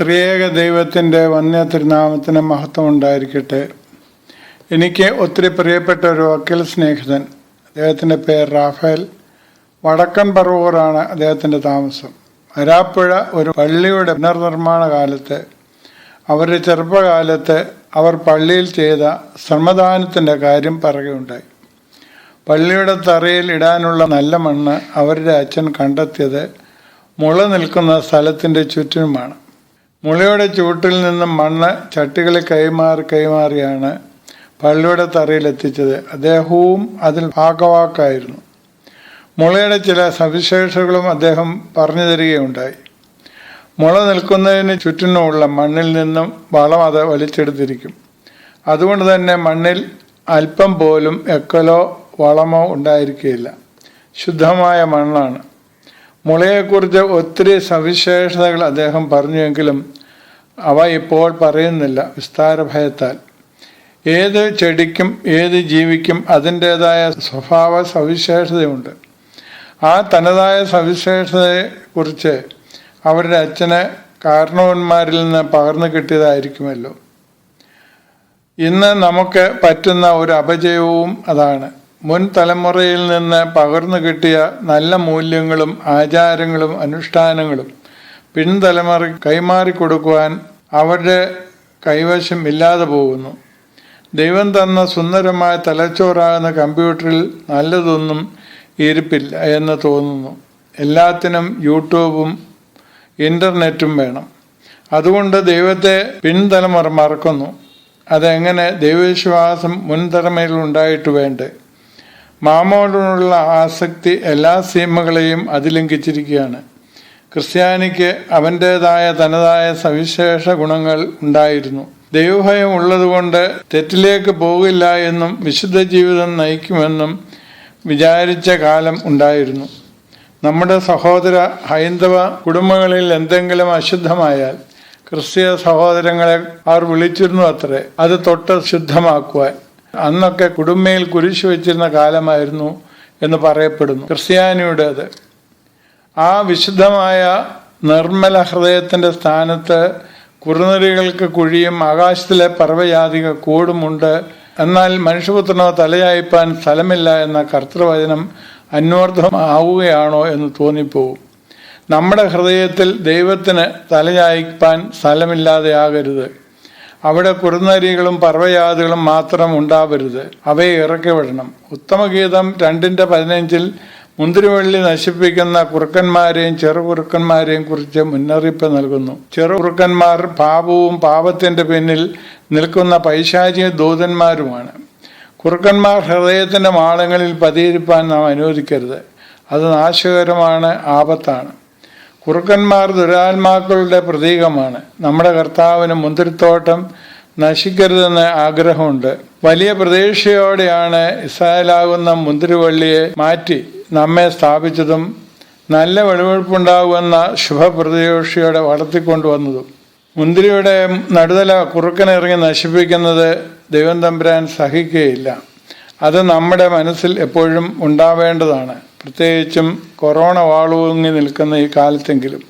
ത്രിയേക ദൈവത്തിന്റെ വന്യ തിരുനാമത്തിന് മഹത്വം ഉണ്ടായിരിക്കട്ടെ എനിക്ക് ഒത്തിരി പ്രിയപ്പെട്ട ഒരു വക്കീൽ സ്നേഹിതൻ. അദ്ദേഹത്തിന്റെ പേര് റാഫേൽ. വടക്കൻ പറവൂറാണ് അദ്ദേഹത്തിന്റെ താമസം. വരാപ്പുഴ ഒരു പള്ളിയുടെ പുനർനിർമ്മാണ കാലത്ത് അവരുടെ ചെറുപ്പകാലത്ത് അവർ പള്ളിയിൽ ചെയ്ത ശ്രമദാനത്തിന്റെ കാര്യം പറയുകയുണ്ടായി. പള്ളിയുടെ തറയിൽ ഇടാനുള്ള നല്ല മണ്ണ് അവരുടെ അച്ഛൻ കണ്ടെത്തിയത് മുള നിൽക്കുന്ന സ്ഥലത്തിന്റെ ചുറ്റിനുമാണ്. മുളയുടെ ചുവട്ടിൽ നിന്നും മണ്ണ് ചട്ടികളിൽ കൈമാറി കൈമാറിയാണ് പള്ളിയുടെ തറയിലെത്തിച്ചത്. അദ്ദേഹവും അതിൽ ഭാഗവാക്കായിരുന്നു. മുളയുടെ ചില സവിശേഷതകളും അദ്ദേഹം പറഞ്ഞു തരികയുണ്ടായി മുള നിൽക്കുന്നതിന് ചുറ്റിനുമുള്ള മണ്ണിൽ നിന്നും വളം അത് വലിച്ചെടുത്തിരിക്കും. അതുകൊണ്ട് തന്നെ മണ്ണിൽ അല്പം പോലും എക്കലോ വളമോ ഉണ്ടായിരിക്കുകയില്ല. ശുദ്ധമായ മണ്ണാണ്. മുളയെക്കുറിച്ച് ഒത്തിരി സവിശേഷതകൾ അദ്ദേഹം പറഞ്ഞുവെങ്കിലും അവ ഇപ്പോൾ പറയുന്നില്ല വിസ്താര ഭയത്താൽ ഏത് ചെടിക്കും ഏത് ജീവിക്കും അതിന്റേതായ സ്വഭാവ സവിശേഷതയുണ്ട്. ആ തനതായ സവിശേഷതയെക്കുറിച്ച് അവരുടെ അച്ഛന് കാരണവന്മാരിൽ നിന്ന് പകർന്നു കിട്ടിയതായിരിക്കുമല്ലോ. ഇന്ന് നമുക്ക് പറ്റുന്ന ഒരു അപജയവും അതാണ്. മുൻ തലമുറയിൽ നിന്ന് പകർന്നു കിട്ടിയ നല്ല മൂല്യങ്ങളും ആചാരങ്ങളും അനുഷ്ഠാനങ്ങളും പിൻതലമുറ കൈമാറി കൊടുക്കുവാൻ അവരുടെ കൈവശം ഇല്ലാതെ പോകുന്നു. ദൈവം തന്ന സുന്ദരമായ തലച്ചോറാകുന്ന കമ്പ്യൂട്ടറിൽ നല്ലതൊന്നും ഇരിപ്പില്ല എന്ന് തോന്നുന്നു. എല്ലാത്തിനും യൂട്യൂബും ഇന്റർനെറ്റും വേണം. അതുകൊണ്ട് ദൈവത്തെ പിൻതലമുറ മറക്കുന്നു. അതെങ്ങനെ ദൈവവിശ്വാസം മുൻതലമുറയിൽ ഉണ്ടായിട്ട് വേണ്ടേ? മാമോടുള്ള ആസക്തി എല്ലാ സീമകളെയും അതിലംഘിച്ചിരിക്കുകയാണ്. ക്രിസ്ത്യാനിക്ക് അവന്റേതായ തനതായ സവിശേഷ ഗുണങ്ങൾ ഉണ്ടായിരുന്നു. ദൈവഭയം ഉള്ളതുകൊണ്ട് തെറ്റിലേക്ക് പോകില്ല എന്നും വിശുദ്ധ ജീവിതം നയിക്കുമെന്നും വിചാരിച്ച കാലം ഉണ്ടായിരുന്നു. നമ്മുടെ സഹോദര ഹൈന്ദവ കുടുംബങ്ങളിൽ എന്തെങ്കിലും അശുദ്ധമായാൽ ക്രിസ്തീയ സഹോദരങ്ങളെ അവർ വിളിച്ചിരുന്നു അത്രേ. അത് തൊട്ട് ശുദ്ധമാക്കുവാൻ. അന്നൊക്കെ കുടുംബയിൽ കുരിശു വെച്ചിരുന്ന കാലമായിരുന്നു എന്ന് പറയപ്പെടുന്നു. ക്രിസ്ത്യാനിയുടേത് ആ വിശുദ്ധമായ നിർമ്മല ഹൃദയത്തിന്റെ സ്ഥാനത്ത് കുറുനരികൾക്ക് കുഴിയും ആകാശത്തിലെ പർവജാതിക കൂടുമുണ്ട്. എന്നാൽ മനുഷ്യപുത്രനോ തലയായിപ്പാൻ സ്ഥലമില്ല എന്ന കർത്തൃവചനം അന്വർത്ഥമാവുകയാണോ എന്ന് തോന്നിപ്പോവും നമ്മുടെ ഹൃദയത്തിൽ ദൈവത്തിന് തലയായിപ്പാൻ സ്ഥലമില്ലാതെയാകരുത്. അവിടെ കുറുനരികളും പർവയാതുകളും മാത്രം ഉണ്ടാവരുത്. അവയെ ഇറക്കി വിടണം. ഉത്തമഗീതം രണ്ടിന്റെ പതിനഞ്ചിൽ മുന്തിരിവള്ളി നശിപ്പിക്കുന്ന കുറുക്കന്മാരെയും ചെറുകുറുക്കന്മാരെയും കുറിച്ച് മുന്നറിയിപ്പ് നൽകുന്നു. ചെറുകുറുക്കന്മാർ പാപവും പാപത്തിന്റെ പിന്നിൽ നിൽക്കുന്ന പൈശാചിക ദൂതന്മാരുമാണ്. കുറുക്കന്മാർ ഹൃദയത്തിന്റെ മാളങ്ങളിൽ പതിയിരിപ്പാൻ നാം അനുവദിക്കരുത്. അത് നാശകരമാണ് ആപത്താണ്. കുറുക്കന്മാർ ദുരാത്മാക്കളുടെ പ്രതീകമാണ്. നമ്മുടെ കർത്താവിന് മുന്തിരിത്തോട്ടം നശിക്കരുതെന്ന് ആഗ്രഹമുണ്ട്. വലിയ പ്രതീക്ഷയോടെയാണ് ഇസ്രായേലാകുന്ന മുന്തിരിവള്ളിയെ മാറ്റി നമ്മെ സ്ഥാപിച്ചതും നല്ല വെളിവെടുപ്പുണ്ടാകുമെന്ന ശുഭപ്രതീക്ഷയോടെ വളർത്തിക്കൊണ്ടുവന്നതും. മുന്തിരിയുടെ നടുതല കുറുക്കനിറങ്ങി നശിപ്പിക്കുന്നത് ദൈവം തമ്പുരാൻ സഹിക്കുകയില്ല. അത് നമ്മുടെ മനസ്സിൽ എപ്പോഴും ഉണ്ടാവേണ്ടതാണ്. പ്രത്യേകിച്ചും കൊറോണ വാളുങ്ങി നിൽക്കുന്ന ഈ കാലത്തെങ്കിലും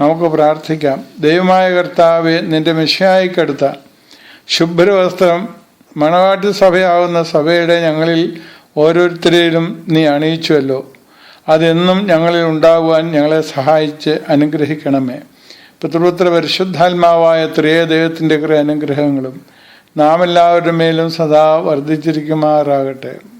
നമുക്ക് പ്രാർത്ഥിക്കാം. ദൈവമായ കർത്താവെ നിന്റെ മിഷയായിക്കെടുത്ത ശുഭ്രവസ്ത്രം മണവാട്ടി സഭയാവുന്ന സഭയുടെ ഞങ്ങളിൽ ഓരോരുത്തരെയും നീ അണിയിച്ചുവല്ലോ. അതെന്നും ഞങ്ങളിൽ ഉണ്ടാകുവാൻ ഞങ്ങളെ സഹായിച്ച് അനുഗ്രഹിക്കണമേ. പിതൃപുത്ര പരിശുദ്ധാത്മാവായ ത്രിയ ദൈവത്തിന്റെ കുറേ അനുഗ്രഹങ്ങളും നാം എല്ലാവരുടെ മേലും സദാ വർദ്ധിച്ചിരിക്കുമാറാകട്ടെ.